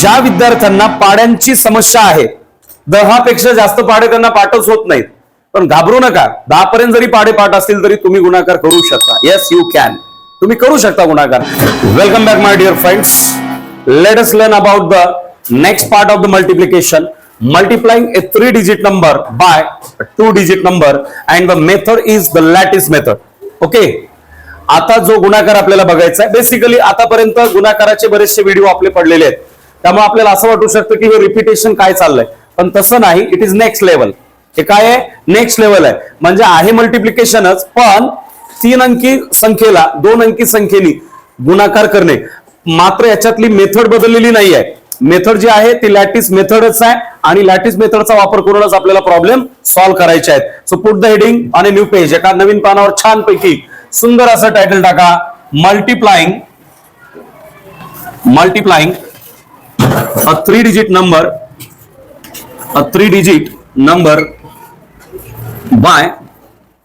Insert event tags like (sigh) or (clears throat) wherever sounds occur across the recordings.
ज्या विद्यार्थ्यांना पाड्यांची समस्या आहे दहा पेक्षा जास्त पाडे त्यांना पाठच होत नाहीत. पण घाबरू नका दहा पर्यंत जरी पाडे पाठ असतील तरी तुम्ही गुणाकार करू शकता. येस यू कॅन तुम्ही करू शकता गुणाकार. Welcome back my dear friends let us learn about the next part of the multiplication multiplying a three digit number by two digit number and the method is the the method okay आता जो गुणाकार आपल्याला बघायचा आहे basically आतापर्यंत गुणाकाराचे बरेचसे video आपले पडलेले आहेत. त्यामुळे आपल्याला असं वाटू शकतं की हे रिपिटेशन काय चाललंय. पण तसं नाही इट इज नेक्स्ट लेवल हे काय आहे? नेक्स्ट लेवल आहे. म्हणजे आहे मल्टिप्लिकेशनच पण तीन अंकी संख्येला दोन अंकी संख्येनी गुणाकार करणे. मात्र याच्यातली मेथड बदललेली नाही आहे. मेथड जी आहे ती लॅटिस मेथडच आहे आणि लॅटिस मेथडचा वापर करूनच आपल्याला प्रॉब्लेम सॉल्व्ह करायचे आहेत. सो पुट द हेडिंग आणि न्यू पेज एका नवीन पानावर छान पैकी सुंदर असं टायटल टाका. Multiplying multiplying a three digit number a three digit number by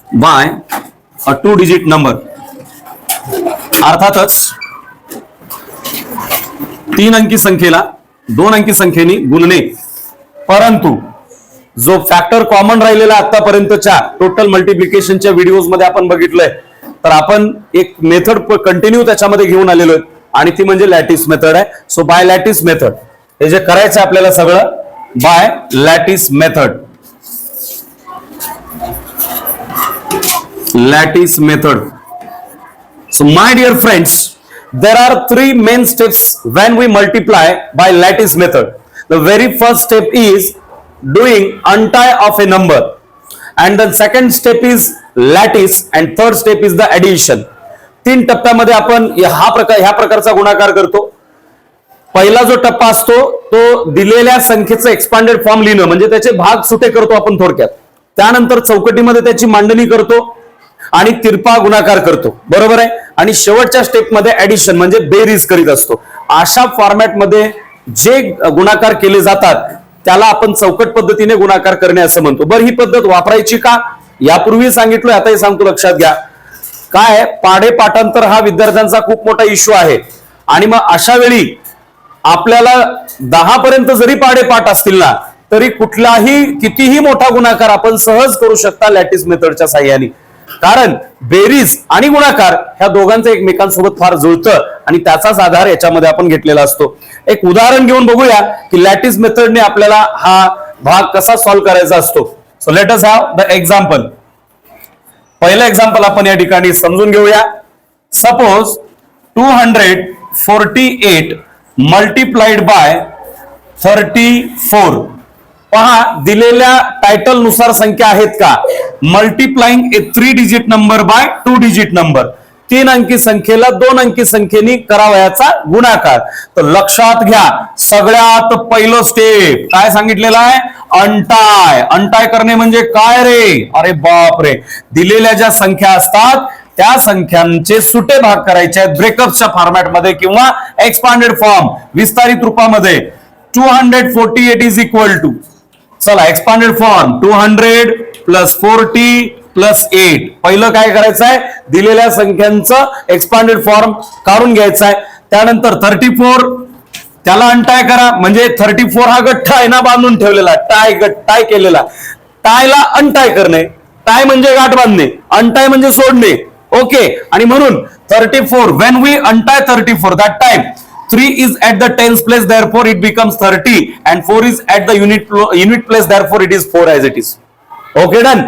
by a two digit number अर्थातच तीन अंकी संख्येला दोन अंकी संख्येने गुणणे. परंतु जो फॅक्टर कॉमन राहिलेला आतापर्यंतच्या टोटल मल्टिप्लिकेशनच्या व्हिडिओजमध्ये आपण बघितलंय तर आपण एक मेथड कंटिन्यू त्याच्यामध्ये घेऊन आलेलो आहे. आणि ती म्हणजे लॅटिस मेथड आहे. सो बाय लॅटिस मेथड हे जे करायचं आपल्याला सगळं by lattice method. Lattice method. So my dear friends there are three main steps when we multiply by lattice method the very first step is doing untie of a number and the second step is lattice and third step is the addition तीन टप्प्यामध्ये आपण हा प्रकार ह्या प्रकारचा गुणाकार करतो. पहिला जो टप्पा असतो तो दिलेल्या संख्येचं एक्सपांडेड फॉर्म लिहिणं म्हणजे त्याचे भाग सुटे करतो आपण थोडक्यात. त्यानंतर चौकटीमध्ये त्याची मांडणी करतो आणि तिरपा गुणाकार करतो. बरोबर आहे? आणि शेवटच्या स्टेपमध्ये ऍडिशन म्हणजे बेरीज करीत असतो. अशा फॉर्मॅटमध्ये जे गुणाकार केले जातात त्याला आपण चौकट पद्धतीने गुणाकार करणे असं म्हणतो. बरं ही पद्धत वापरायची का? यापूर्वी सांगितलं आताही सांगतो लक्षात घ्या. काय पाढे पाठांतर हा विद्यार्थ्यांचा खूप मोठा इश्यू आहे. आणि मग अशा वेळी आपल्याला दहा पर्यंत जरी पाढे पाठ असतील ना तरी कुठलाही कितीही मोठा गुणाकार आपण सहज करू शकता लॅटिस मेथडच्या साह्याने. कारण बेरीज आणि गुणाकार ह्या दोघांचं एकमेकांसोबत फार जुळतं आणि त्याचाच आधार याच्यामध्ये आपण घेतलेला असतो. एक उदाहरण घेऊन बघूया की लॅटिस मेथडने आपल्याला हा भाग कसा सॉल्व्ह करायचा असतो. So let us have the example पहिलं एक्झाम्पल आपण या ठिकाणी समजून घेऊया. Suppose two hundred forty eight multiplied by thirty four पहा दिलेल्या टायटलनुसार संख्या आहेत का? Multiplying a three digit number by two digit number तीन अंकी संख्येला दोन अंकी संख्येने करावयाचा गुणाकार. तर लक्षात घ्या सगळ्यात पहिलं स्टेप काय सांगितलेलं आहे? अंटाय. अंटाय करणे म्हणजे काय रे? अरे बाप रे दिलेल्या ज्या संख्या असतात त्या संख्यांचे सुटे भाग करायचे आहेत ब्रेकअपच्या फॉर्मॅटमध्ये किंवा एक्सपांडेड फॉर्म विस्तारित रूपामध्ये. Two hundred forty eight is equal to चला expanded form two hundred plus forty plus eight. पहिलं काय करायचं आहे दिलेल्या संख्यांचं एक्सपांडेड फॉर्म काढून घ्यायचं आहे त्यानंतर थर्टी फोर त्याला अनटाय करा. म्हणजे थर्टी फोर हा गठ्ठा आहे ना बांधून ठेवलेला? टाय गट टाय केलेला. टायला अनटाय करणे. टाय म्हणजे गाठ बांधणे. अनटाय म्हणजे सोडणे. ओके. आणि म्हणून thirty four when we untie thirty four that time three is at the tens place therefore it becomes thirty and four is at the unit unit place therefore it is four as it is okay done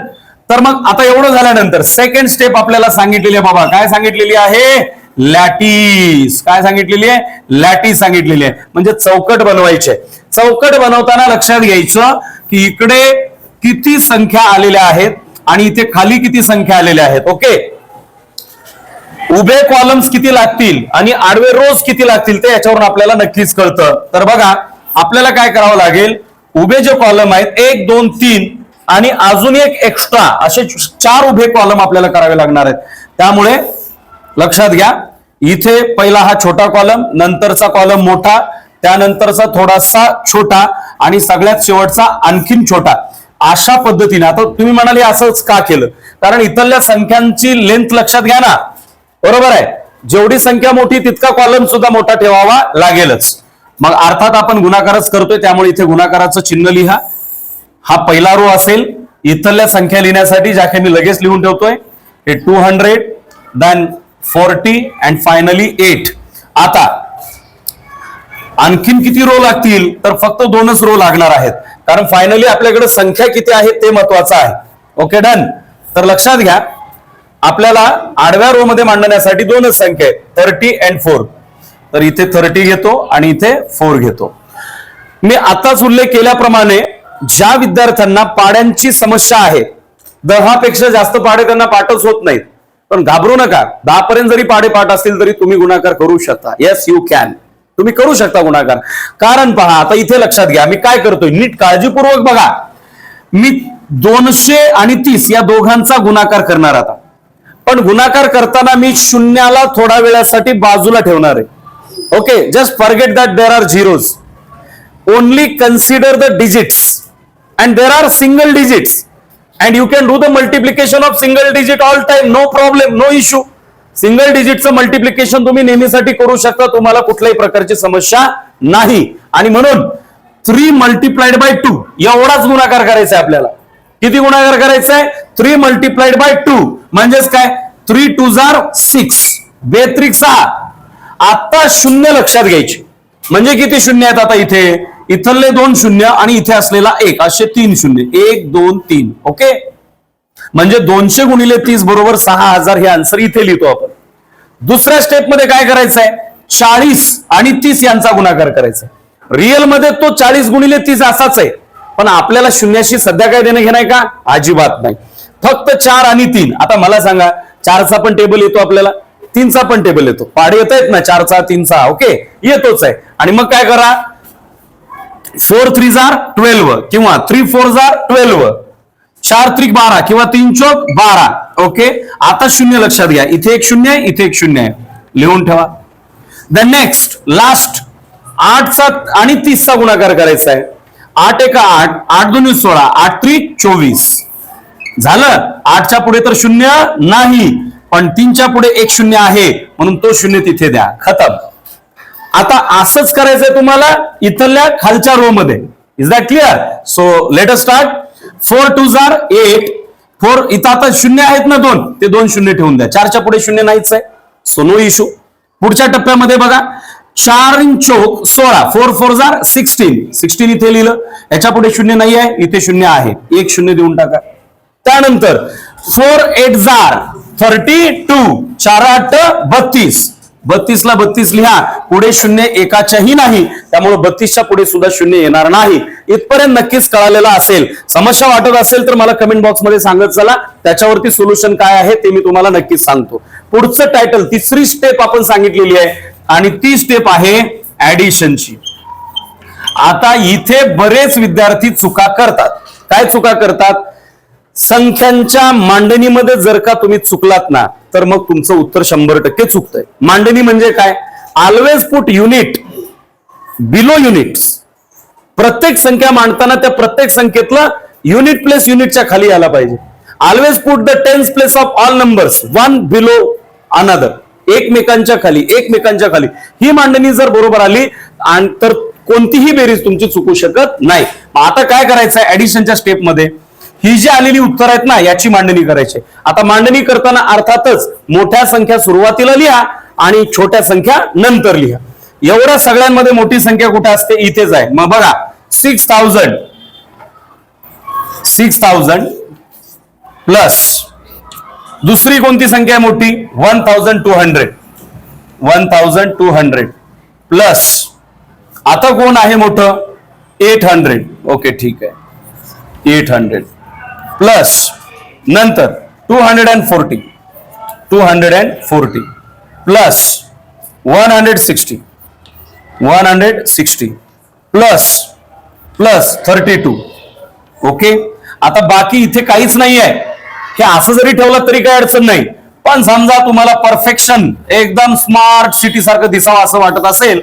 तर मग आता एवढं झाल्यानंतर second step आपल्याला सांगितलेली आहे बाबा. काय सांगितलेली आहे? लॅटीस. काय सांगितलेली आहे? लॅटीस सांगितलेली आहे. म्हणजे चौकट बनवायचे. चौकट बनवताना लक्षात घ्यायचं की इकडे किती संख्या आलेल्या आहेत आणि इथे खाली किती संख्या आलेल्या आहेत. ओके उभे कॉलम्स किती लागतील आणि आडवे रोज किती लागतील ते याच्यावरून आपल्याला नक्कीच कळतं. तर बघा आपल्याला काय करावं लागेल? उभे जे कॉलम आहेत एक दोन तीन आणि अजून एक एक्स्ट्रा असे चार उभे कॉलम आपल्याला करावे लागणार आहेत. त्यामुळे लक्षात घ्या इथे पहिला हा छोटा कॉलम नंतरचा कॉलम मोठा त्यानंतरचा थोडासा छोटा आणि सगळ्यात शेवटचा आणखीन छोटा. अशा पद्धतीने आता तुम्ही म्हणाले असंच का केलं? कारण इथल्या संख्यांची लेंथ लक्षात घ्या ना. बरोबर आहे? जेवढी संख्या मोठी तितका कॉलम सुद्धा मोठा ठेवावा लागेलच. मग अर्थात आपण गुणाकारच करतोय त्यामुळे इथे गुणाकाराचं चिन्ह लिहा. हा पहिला रो असेल. इथल्या संख्या लिहिण्यासाठी ज्या काही मी लगेच लिहून ठेवतोय हे two hundred then forty and finally eight आता आणखीन किती रो लागतील? तर फक्त दोनच रो लागणार आहेत. कारण फायनली आपल्याकडे संख्या किती आहे ते महत्वाचं आहे. ओके डन तर लक्षात घ्या आपल्याला आडव्या रो मध्ये मांडण्यासाठी दोनच संख्या आहेत थर्टी अँड फोर तर इथे थर्टी घेतो आणि इथे फोर घेतो. मी आताच उल्लेख केल्याप्रमाणे ज्या विद्यार्थ्यांना पाड्यांची समस्या आहे दहापेक्षा जास्त पाडे त्यांना पाठच होत नाहीत. पण घाबरू नका दहा पर्यंत जरी पाडे पाठ असतील तरी तुम्ही गुणाकार करू शकता. येस यू कॅन तुम्ही करू शकता गुणाकार. कारण पहा आता इथे लक्षात घ्या मी काय करतोय? नीट काळजीपूर्वक बघा. मी दोनशे आणि तीस या दोघांचा गुणाकार करणार आता. पण गुणाकार करताना मी शून्याला थोडा वेळासाठी बाजूला ठेवणार आहे. Okay just forget that there are zeros only consider the digits and there are single digits. And you can do the multiplication of single digit all time. No problem no issue. Single डिजिटचं multiplication तुम्ही नेहमीसाठी करू शकता. तुम्हाला कुठल्याही प्रकारची समस्या नाही. आणि म्हणून थ्री मल्टिप्लाइड बाय टू एवढाच गुणाकार करायचा आहे आपल्याला. किती गुणाकार करायचा आहे? थ्री मल्टिप्लाइड बाय टू म्हणजेच काय? थ्री टू जार सिक्स बेत्रिक सहा आता शून्य लक्षात घ्यायची. म्हणजे किती शून्य आहेत आता इथे? इथले दोन शून्य आणि इथे असलेला एक असे तीन शून्य. एक दोन तीन. ओके म्हणजे दोनशे गुणिले तीस बरोबर सहा हजार हे आन्सर इथे लिहितो आपण. दुसऱ्या स्टेपमध्ये काय करायचं आहे चाळीस आणि तीस यांचा गुणाकार करायचा रिअलमध्ये तो चाळीस गुणिले तीस असाच आहे. पण आपल्याला शून्याशी सध्या काय देणं घेणं आहे का? अजिबात नाही. फक्त चार आणि तीन. आता मला सांगा चारचा पण टेबल येतो आपल्याला. तीनचा पण टेबल येतो. पाडे येत आहेत ना चारचा तीनचा. ओके येतोच आहे. आणि मग काय करा? फोर थ्री जार ट्वेल्व किंवा थ्री फोर जार ट्वेल्व. चार त्रिक बारा किंवा तीन चौक बारा. ओके आता शून्य लक्षात घ्या. इथे एक शून्य आहे इथे एक शून्य आहे. लिहून ठेवा. द नेक्स्ट लास्ट आठचा आणि तीसचा गुणाकार करायचा आहे. आठ एका आठ आठ दोन सोळा आठ त्रिक चोवीस. झालं? आठच्या पुढे तर शून्य नाही पण तीनच्या पुढे एक शून्य आहे. म्हणून तो शून्य तिथे द्या. खतम. आता असंच करायचंय तुम्हाला इथल्या खालच्या रो मध्ये. Is that clear so let us start four two jar eight four इथं आता शून्य आहेत ना दोन? ते दोन शून्य ठेवून द्या. चारच्या पुढे शून्य नाहीच आहे सो नो इशू पुढच्या टप्प्यामध्ये बघा. चार इन चौक सोळा. फोर फोर जार सिक्स्टीन सिक्स्टीन इथे लिहिलं. याच्यापुढे शून्य नाही आहे इथे शून्य आहे. एक शून्य देऊन टाका. त्यानंतर फोर एट जार थर्टी टू चार आठ बत्तीस. बत्तीस ला बत्तीस लिहा. पुढे शून्य एकाच्याही नाही. त्यामुळे बत्तीसच्या पुढे सुद्धा शून्य येणार नाही. इथपर्यंत नक्कीच कळालेलं असेल. समस्या वाटत असेल तर मला कमेंट बॉक्समध्ये सांगत चला. त्याच्यावरती सोल्युशन काय आहे ते मी तुम्हाला नक्कीच सांगतो. पुढचं टायटल तिसरी स्टेप आपण सांगितलेली आहे. आणि ती स्टेप आहे ऍडिशनची आता इथे बरेच विद्यार्थी चुका करतात. काय चुका करतात? संख्यांच्या मांडणीमध्ये जर का तुम्ही चुकलात ना तर मग तुमचं उत्तर शंभर टक्के चुकतंय. मांडणी म्हणजे काय? Always put unit below units प्रत्येक संख्या मांडताना त्या प्रत्येक संख्येतलं युनिट प्लेस युनिटच्या खाली यायला पाहिजे. Always put the tens place of all numbers one below another एकमेकांच्या खाली एकमेकांच्या खाली. ही मांडणी जर बरोबर आली आणि तर कोणतीही बेरीज तुमची चुकू शकत नाही. आता काय करायचं ऍडिशनच्या स्टेपमध्ये ही जी आलेली उत्तर आहेत ना याची मांडणी करायची. आता मांडणी करताना अर्थातच मोठ्या संख्या सुरुवातीला लिहा आणि छोट्या संख्या नंतर लिहा. एवढ्या सगळ्यांमध्ये मोठी संख्या कुठे असते? इथेच आहे. मग बघा six thousand six thousand plus दुसरी कोणती संख्या आहे मोठी? One thousand two hundred one thousand two hundred plus आता कोण आहे मोठं? एट हंड्रेड ओके ठीक आहे. एट हंड्रेड प्लस नंतर two hundred and forty two hundred and forty plus one hundred sixty one hundred sixty plus plus thirty two okay आता बाकी इथे काहीच नाही आहे हे असं जरी ठेवलं तरी काही अडचण नाही. पण समजा तुम्हाला परफेक्शन एकदम स्मार्ट सिटी सारखं दिसावं असं वाटत असेल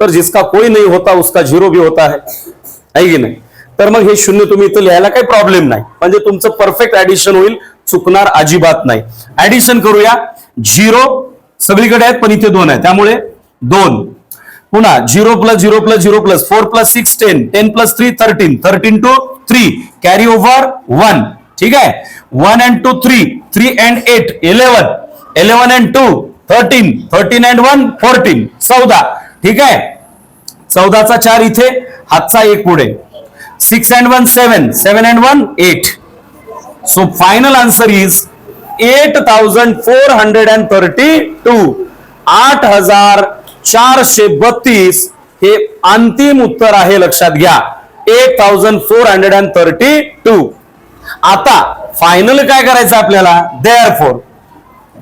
तर जिसका कोई नहीं होता उसका झिरो भी होता है. है की नाही? तर मग हे शून्य तुम्ही इथं लिहायला काही प्रॉब्लेम नाही. म्हणजे तुमचं परफेक्ट ऍडिशन होईल चुकणार अजिबात नाही. ऍडिशन करूया. झिरो सगळीकडे आहेत पण इथे दोन आहे त्यामुळे दोन. पुन्हा zero plus zero plus zero plus four plus six ten ten plus three thirteen thirteen two three carry over one ठीक आहे? One and two three three and eight eleven eleven and two thirteen thirteen and one fourteen चौदा. ठीक आहे? चौदाचा चार इथे हातचा एक पुढे. Six and one seven seven and one eight so final answer is eight thousand four hundred and thirty two आठ हजार चारशे बत्तीस हे अंतिम उत्तर आहे लक्षात घ्या. Eight thousand four hundred and thirty two आता फायनल काय करायचं आपल्याला? Therefore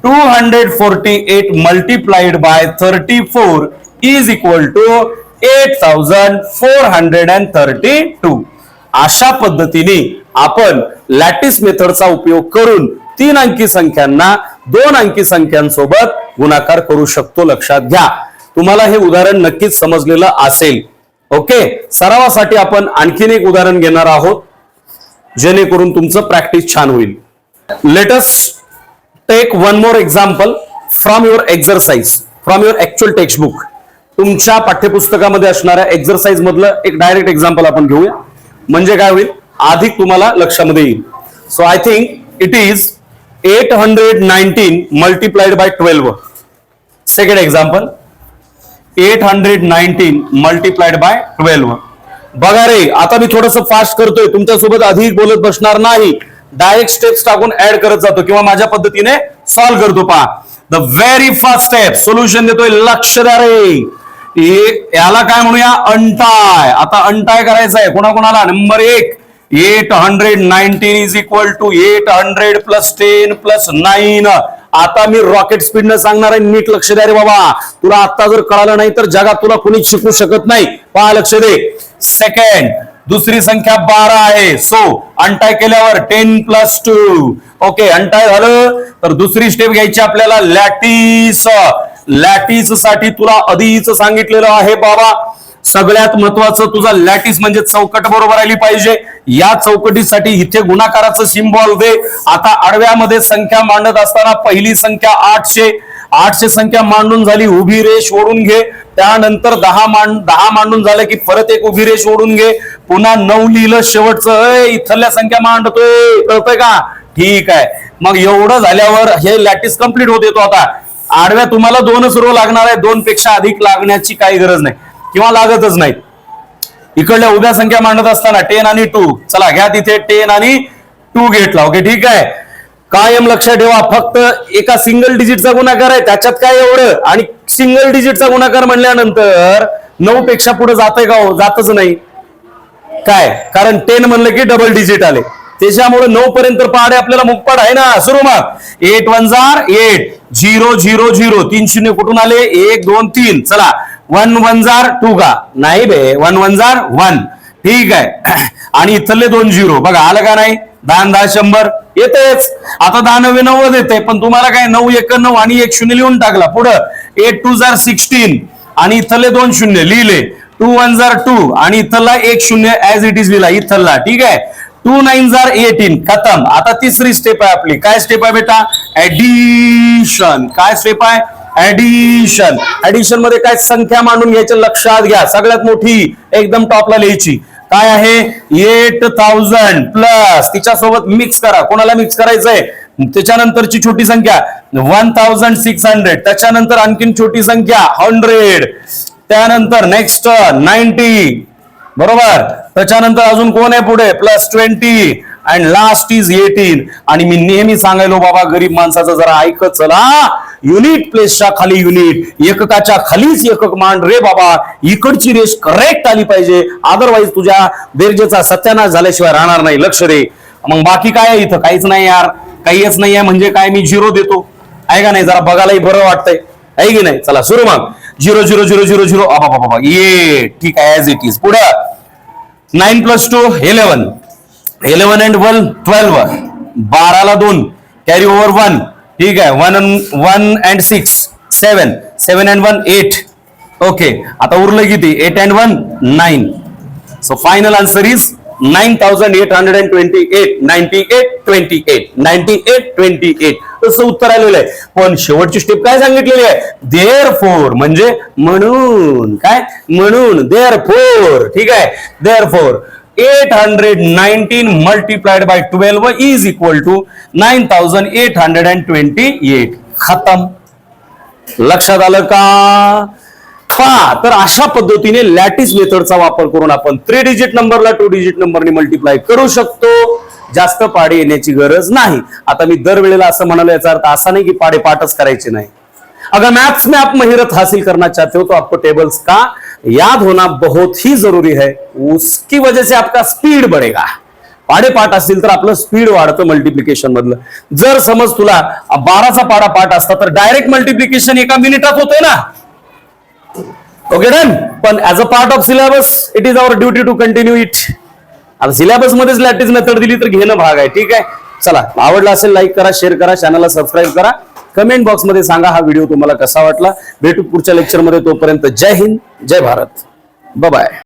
two hundred forty eight multiplied by thirty four is equal to eight thousand four hundred and thirty two अशा पद्धतीने आपण लॅटिस मेथडचा उपयोग करून तीन अंकी संख्यांना दोन अंकी संख्यांसोबत गुणाकार करू शकतो. लक्षात घ्या. तुम्हाला हे उदाहरण नक्कीच समजलेलं असेल. ओके? सरावासाठी आपण आणखीन एक उदाहरण घेणार आहोत जेणेकरून तुमचं प्रॅक्टिस छान होईल. Let's take one more example from your exercise from your actual textbook तुमच्या पाठ्यपुस्तकामध्ये असणाऱ्या एक्झरसाइज मधलं एक डायरेक्ट एक्झाम्पल आपण घेऊया. म्हणजे काय होईल? अधिक तुम्हाला लक्षामध्ये येईल. So I think it is eight hundred nineteen multiplied by twelve second example eight hundred nineteen multiplied by twelve बघा रे आता मी थोडस फास्ट करतोय. तुमच्यासोबत अधिक बोलत बसणार नाही. डायरेक्ट स्टेप्स टाकून ऍड करत जातो किंवा माझ्या पद्धतीने सॉल्व्ह करतो पहा. The very first step solution देतोय लक्ष द्या रे. याला काय म्हणूया? अंटाय. आता अंटाय करायचा आहे कोणाकोणाला? नंबर एक eight hundred nineteen is equal to eight hundred plus ten plus nine आता मी रॉकेट स्पीडनं सांगणार आहे. नीट लक्ष द्या रे बाबा. तुला आता जर कळालं नाही तर जगात तुला कुणी शिकू शकत नाही. पहा लक्ष दे. सेकंड दुसरी संख्या बारा आहे. सो अंटाय केल्यावर टेन प्लस टू ओके अंटाय झालं. तर दुसरी स्टेप घ्यायची आपल्याला लॅटिस. लॅटिससाठी तुला आधीच सांगितलेलं आहे बाबा. सगळ्यात महत्वाचं तुझा लॅटिस म्हणजे चौकट बरोबर आली पाहिजे. या चौकटीसाठी इथे गुणाकाराचं सिम्बॉल दे. आता आडव्यामध्ये संख्या मांडत असताना पहिली संख्या आठशे. आठशे संख्या मांडून झाली उभी रेष ओढून घे. त्यानंतर दहा मांड दहा मांडून झालं की परत एक उभी रेष ओढून घे. पुन्हा नऊ लिहिलं शेवटचं. इथल्या संख्या मांडतोय. कळतोय का? ठीक आहे. मग एवढं झाल्यावर हे लॅटिस कंप्लीट होत येतो आता. आडव्या तुम्हाला दोनच रो लागणार आहे. दोन पेक्षा अधिक लागण्याची काही गरज नाही. किंवा लागतच नाही. इकडल्या उभ्या संख्या मांडत असताना टेन आणि टू चला घ्या तिथे टेन आणि टू घेतला ओके ठीक आहे. कायम लक्षात ठेवा. फक्त एका सिंगल डिजिटचा गुणाकार आहे. त्याच्यात काय एवढं? आणि सिंगल डिजिटचा गुणाकार म्हणल्यानंतर नऊ पेक्षा पुढे जातंय का हो? जातच नाही. काय? कारण टेन म्हणलं की डबल डिजिट आले. त्याच्यामुळे नऊ पर्यंत पहाडे आपल्याला मुखपाड आहे ना. सुरू मग. एट वन जार एट. Zero zero zero. तीन शून्य कुठून आले? एक दोन तीन. चला. वन वन जार टू का नाही बे. वन वन जार वन. ठीक आहे. (clears throat) आणि इथले दोन झिरो. बघा आलं का नाही? दहा दहा शंभर. येतेच. आता दहा नव्वे नव्वद येते. पण तुम्हाला काय नऊ एक नऊ आणि एक शून्य लिहून टाकला. पुढं. एट टू जार सिक्स्टीन. आणि इथले दोन शून्य. लिहिले. टू वन जार टू. आणि इथला एक शून्य ऍज इट इज लिहिला. इथला. ठीक आहे. टू नाईन जार एटीन खतम. आता तिसरी स्टेप आहे आपली. काय स्टेप आहे बेटा? ऍडिशन काय स्टेप आहे? ऍडिशन ऍडिशनमध्ये काय संख्या मांडून घ्यायच्या लक्षात घ्या. सगळ्यात मोठी एकदम टॉपला लिहायची. काय आहे? एट थाउजंड प्लस तिच्यासोबत मिक्स करा. कोणाला मिक्स करायचंय? त्याच्यानंतरची छोटी संख्या. वन थाउजंड सिक्स हंड्रेड त्याच्यानंतर आणखीन छोटी संख्या हंड्रेड त्यानंतर नेक्स्ट नाईन्टी बरोबर? त्याच्यानंतर अजून कोण आहे पुढे? Plus twenty and last is eighteen आणि मी नेहमी सांगायलो बाबा गरीब माणसाचं जरा ऐकत चला. युनिट प्लेसच्या खाली युनिट एककाच्या खालीच एकक मांड रे बाबा. इकडची रेष करेक्ट आली पाहिजे. अदरवाईज तुझ्या बेरजेचा सत्यानाश झाल्याशिवाय राहणार नाही. लक्ष दे. मग बाकी काय आहे इथं? काहीच नाही यार. काहीच नाही आहे. म्हणजे काय मी झिरो देतो? आहे का नाही? जरा बघायलाही बरं वाटतंय. आहे की नाही? चला सुरू मग. Zero zero zero zero zero बाबा बाबा ये ठीक आहे ॲज इट इज पुढं nine plus two eleven eleven and one twelve बाराला दोन कॅरी ओव्हर वन ठीक आहे one one and six seven seven and one eight okay आता उरलं किती eight and one nine so final answer is nine thousand eight hundred and twenty eight ninety eight twenty eight ninety eight twenty eight. तसं उत्तर आलेलं आहे. पण शेवटची step काय सांगितलेली आहे? देअर फोर म्हणजे म्हणून. काय? म्हणून. देअर फोर ठीक आहे? Therefore eight hundred nineteen multiplied by twelve is equal to nine thousand eight hundred and twenty eight. खतम. लक्षात आलं का? पहा तर अशा पद्धतीने लॅटिस मेथडचा वापर करून आपण थ्री डिजिट नंबरला टू डिजिट नंबरने मल्टिप्लाय करू शकतो. जास्त पाडे येण्याची गरज नाही. आता मी दरवेळेला असं म्हणालो याचा अर्थ असा नाही की पाडे पाठच करायचे नाही. अगर मैथ्स में आप महिरत हासिल करना चाहते हो तो आपको टेबल्स का याद होना बहुत ही जरूरी है. उसकी वजह से आपका स्पीड बढ़ेगा. पाडे पाठ असतील तर आपलं स्पीड वाढतं मल्टिप्लिकेशन मधलं. जर समज तुला बाराचा पाडा पाठ असता तर डायरेक्ट मल्टिप्लिकेशन एका मिनिटात होतोय ना. ओके डन पण as a part of syllabus it is our duty to continue it आता सिलेबस मध्येच लॅटिस मेथड दिली तर घेणं भाग आहे ठीक आहे? चला आवडला असेल लाईक करा शेअर करा चॅनलला सबस्क्राईब करा. कमेंट बॉक्समध्ये सांगा हा व्हिडिओ तुम्हाला कसा वाटला. भेटू पुढच्या लेक्चरमध्ये तोपर्यंत जय हिंद जय भारत. बाय